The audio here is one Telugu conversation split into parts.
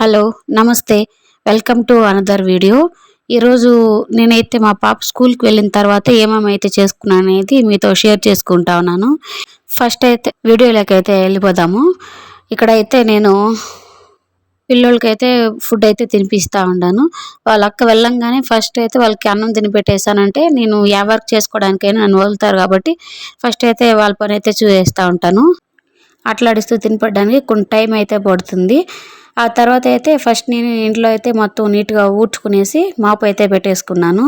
Hello namaste. Welcome to another video. ఈరోజు నేనైతే మా పాప స్కూల్కి వెళ్ళిన తర్వాత ఏమేమి అయితే చేసుకున్నాను అనేది మీతో షేర్ చేసుకుంటా ఉన్నాను. ఫస్ట్ అయితే వీడియోలోకి అయితే వెళ్ళిపోదాము. ఇక్కడైతే నేను పిల్లోళ్ళకైతే ఫుడ్ అయితే తినిపిస్తూ ఉన్నాను వాళ్ళ అక్క వెళ్ళంగానే ఫస్ట్ అయితే వాళ్ళకి అన్నం తినిపెట్టేసానంటే నేను యా వర్క్ చేసుకోవడానికైనా నన్ను వదులుతారు కాబట్టి ఫస్ట్ అయితే వాళ్ళ పని అయితే చూసేస్తూ ఉంటాను. అట్లాడిస్తూ తినిపడడానికి కొంత టైం అయితే పడుతుంది. ఆ తర్వాత అయితే ఫస్ట్ నేను ఇంట్లో అయితే మొత్తం నీట్గా ఊడ్చుకునేసి మాపు అయితే పెట్టేసుకున్నాను.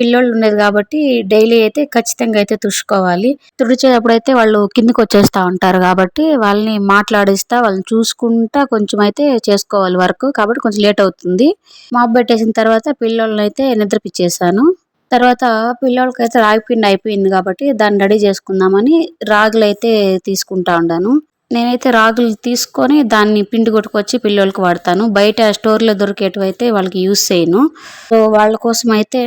పిల్లోళ్ళు ఉండేది కాబట్టి డైలీ అయితే ఖచ్చితంగా అయితే తుడుచుకోవాలి. తుడిచేటప్పుడు అయితే వాళ్ళు కిందకి వచ్చేస్తూ ఉంటారు కాబట్టి వాళ్ళని మాట్లాడిస్తా వాళ్ళని చూసుకుంటా కొంచెం అయితే చేసుకోవాలి వర్క్ కాబట్టి కొంచెం లేట్ అవుతుంది. మాపు పెట్టేసిన తర్వాత పిల్లోళ్ళని అయితే నిద్రపిచ్చేసాను. తర్వాత పిల్లోళ్ళకి అయితే రాగి పిండి అయిపోయింది కాబట్టి దాన్ని రెడీ చేసుకుందామని రాగులు అయితే తీసుకుంటా ఉన్నాను నేనైతే రాగులు తీసుకొని దాన్ని పిండి కొట్టుకొచ్చి పిల్లలకి వాడతాను. బయట స్టోర్లో దొరికేటివైతే వాళ్ళకి యూస్ చేయను. సో వాళ్ళ కోసం అయితే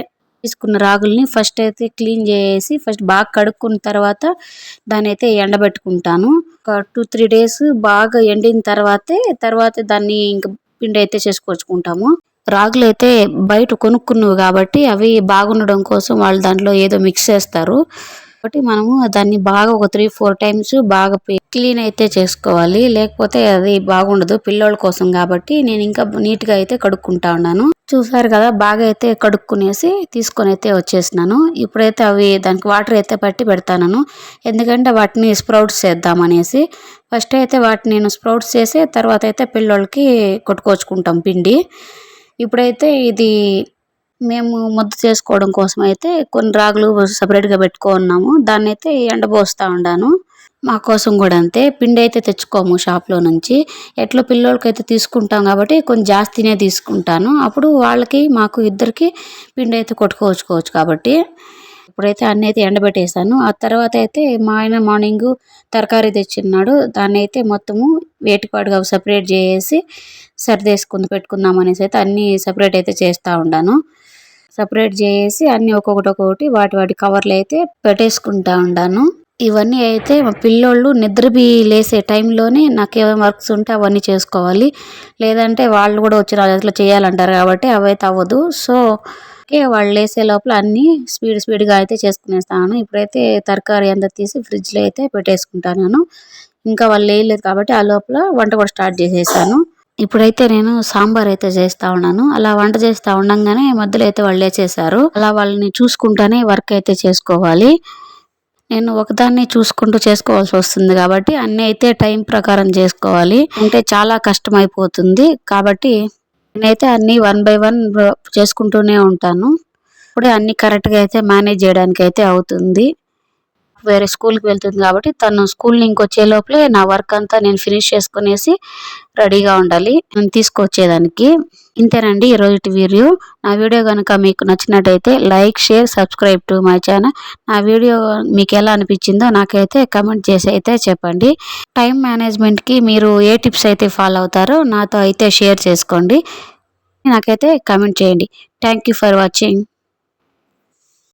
తీసుకున్న రాగుల్ని ఫస్ట్ అయితే క్లీన్ చేసి ఫస్ట్ బాగా కడుక్కున్న తర్వాత దాన్ని అయితే ఎండబెట్టుకుంటాను. ఒక టూ త్రీ డేస్ బాగా ఎండిన తర్వాతే తర్వాత దాన్ని ఇంకా పిండి అయితే చేసుకొచ్చుకుంటాము. రాగులు అయితే బయట కొనుక్కున్నవి కాబట్టి అవి బాగుండడం కోసం వాళ్ళు దాంట్లో ఏదో మిక్స్ చేస్తారు. కాబట్టి మనము దాన్ని బాగా ఒక త్రీ ఫోర్ టైమ్స్ బాగా క్లీన్ అయితే చేసుకోవాలి. లేకపోతే అది బాగుండదు పిల్లోళ్ళ కోసం కాబట్టి నేను ఇంకా నీట్గా అయితే కడుక్కుంటా ఉన్నాను. చూసారు కదా బాగా అయితే కడుక్కునేసి తీసుకొని అయితే వచ్చేసినాను. ఇప్పుడైతే అవి దానికి వాటర్ అయితే పట్టి పెడతాను ఎందుకంటే వాటిని స్ప్రౌట్స్ చేద్దామనేసి ఫస్ట్ అయితే వాటిని నేను స్ప్రౌట్స్ చేసి తర్వాత అయితే పిల్లోళ్ళకి కొట్టుకొచ్చుకుంటాం పిండి. ఇప్పుడైతే ఇది మేము ముద్ద చేసుకోవడం కోసం అయితే కొన్ని రాగులు సపరేట్గా పెట్టుకున్నాము. దాన్ని అయితే ఎండబోస్తూ ఉండాను. మా కోసం కూడా అంతే. పిండి అయితే తెచ్చుకోము షాప్లో నుంచి. ఎట్లా పిల్లోళ్ళకి అయితే తీసుకుంటాం కాబట్టి కొంచెం జాస్తినే తీసుకుంటాను. అప్పుడు వాళ్ళకి మాకు ఇద్దరికి పిండి అయితే కొట్టుకోవచ్చుకోవచ్చు కాబట్టి. ఇప్పుడైతే అన్నీ అయితే ఎండబెట్టేసాను ఆ తర్వాత అయితే మా ఆయన మార్నింగ్ తరకారీ తెచ్చిన్నాడు. దాన్ని అయితే మొత్తము వేటిపాడుగా సపరేట్ చేసి సర్దేసుకుని పెట్టుకుందాం అనేసి అయితే అన్నీ సపరేట్ అయితే చేస్తూ ఉండాను. సపరేట్ చేసి అన్ని ఒక్కొక్కటి ఒక్కొక్కటి వాటి వాటి కవర్లు అయితే పెట్టేసుకుంటా ఉంటాను ఇవన్నీ అయితే మా పిల్లోళ్ళు నిద్రబి లేసే టైంలోనే నాకు ఏమైనా వర్క్స్ ఉంటే అవన్నీ చేసుకోవాలి. లేదంటే వాళ్ళు కూడా వచ్చి అట్లా చేయాలంటారు కాబట్టి అవైతే అవ్వదు. సో వాళ్ళు లేసే లోపల అన్నీ స్పీడ్ స్పీడ్గా అయితే చేసుకునేస్తాను. ఇప్పుడైతే తరకారీ అంతా తీసి ఫ్రిడ్జ్లో అయితే పెట్టేసుకుంటాను ఇంకా వాళ్ళు వేయలేదు కాబట్టి ఆ లోపల వంట కూడా స్టార్ట్ చేసేసాను. ఇప్పుడైతే నేను సాంబార్ అయితే చేస్తా ఉన్నాను. అలా వంట చేస్తా ఉండంగానే మధ్యలో అయితే వాళ్ళు లేచేశారు అలా వాళ్ళని చూసుకుంటానే వర్క్ అయితే చేసుకోవాలి. నేను ఒకదాన్ని చూసుకుంటూ చేసుకోవాల్సి వస్తుంది కాబట్టి అన్నీ అయితే టైం ప్రకారం చేసుకోవాలి. అంటే చాలా కష్టం అయిపోతుంది కాబట్టి నేనైతే అన్ని వన్ బై వన్ చేసుకుంటూనే ఉంటాను. ఇప్పుడే అన్ని కరెక్ట్గా అయితే మేనేజ్ చేయడానికి అయితే అవుతుంది. వేరే స్కూల్కి వెళ్తుంది కాబట్టి తను స్కూల్ నుంచి వచ్చే లోపలే నా వర్క్ అంతా నేను ఫినిష్ చేసుకునేసి రెడీగా ఉండాలి. నేను తీసుకొచ్చేదానికి. ఇంతేనండి ఈరోజు వీడియో. నా వీడియో కనుక మీకు నచ్చినట్టయితే like share subscribe to my channel నా వీడియో మీకు ఎలా అనిపించిందో నాకైతే కమెంట్ చేసి అయితే చెప్పండి. టైం మేనేజ్మెంట్కి మీరు ఏ టిప్స్ అయితే ఫాలో అవుతారో నాతో అయితే షేర్ చేసుకోండి. నాకైతే కమెంట్ చేయండి. Thank for watching